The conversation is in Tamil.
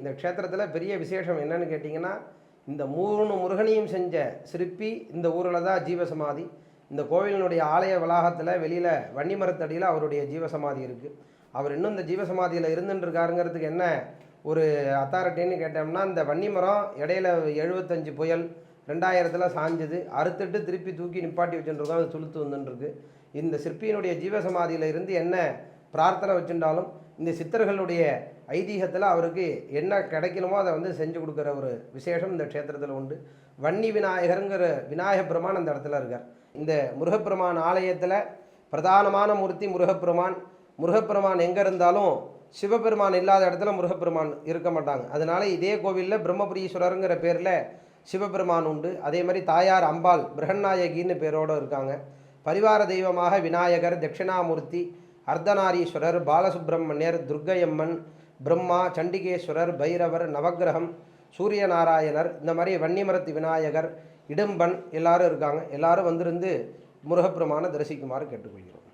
இந்த க்ஷேத்திரத்தில் பெரிய விசேஷம் என்னன்னு கேட்டிங்கன்னா இந்த மூணு முருகனையும் செஞ்ச சிற்பி இந்த ஊரில் தான் ஜீவசமாதி. இந்த கோவிலினுடைய ஆலய வளாகத்தில் வெளியில் வன்னிமரத்தடியில் அவருடைய ஜீவசமாதி இருக்குது அவர் இன்னும் இந்த ஜீவசமாதியில் இருந்துட்டுருக்காருங்கிறதுக்கு என்ன ஒரு அத்தாரிட்டின்னு கேட்டோம்னா இந்த வன்னிமரம் இடையில எழுபத்தஞ்சு புயல் ரெண்டாயிரத்தில் சாஞ்சது. அறுத்துட்டு திருப்பி தூக்கி நிப்பாட்டி வச்சுட்டுருக்கோம். அது துளுத்து வந்துட்டுருக்கு இந்த சிற்பியினுடைய ஜீவசமாதியில் இருந்து என்ன பிரார்த்தனை வச்சுட்டாலும் இந்த சித்தர்களுடைய ஐதீகத்தில் அவருக்கு என்ன கிடைக்கணுமோ அதை வந்து செஞ்சு கொடுக்குற ஒரு விசேஷம் இந்த க்ஷேத்திரத்தில் உண்டு. வன்னி விநாயகருங்கிற விநாயக பெருமான் அந்த இடத்துல இருக்கார். இந்த முருகப்பெருமான் ஆலயத்தில் பிரதானமான மூர்த்தி முருகப்பெருமான். முருகப்பெருமான் எங்கே இருந்தாலும் சிவபெருமான் இல்லாத இடத்துல முருகப்பெருமான் இருக்க மாட்டாங்க. அதனால இதே கோவிலில் பிரம்மபுரீஸ்வரருங்கிற பேரில் சிவபெருமான் உண்டு. அதே மாதிரி தாயார் அம்பாள் பிரகன்நாயகின்னு பேரோடு இருக்காங்க. பரிவார தெய்வமாக விநாயகர் தட்சிணாமூர்த்தி அர்த்தநாரீஸ்வரர் பாலசுப்பிரமணியர் துர்க்கையம்மன் பிரம்மா சண்டிகேஸ்வரர் பைரவர் நவக்கிரகம் சூரியநாராயணர் இந்த மாதிரி வன்னிமரத்து விநாயகர் இடும்பன் எல்லாரும் இருக்காங்க. எல்லாரும் வந்திருந்து முருகப்பெருமானை தரிசிக்குமாறு கேட்டுக்கொள்கிறோம்.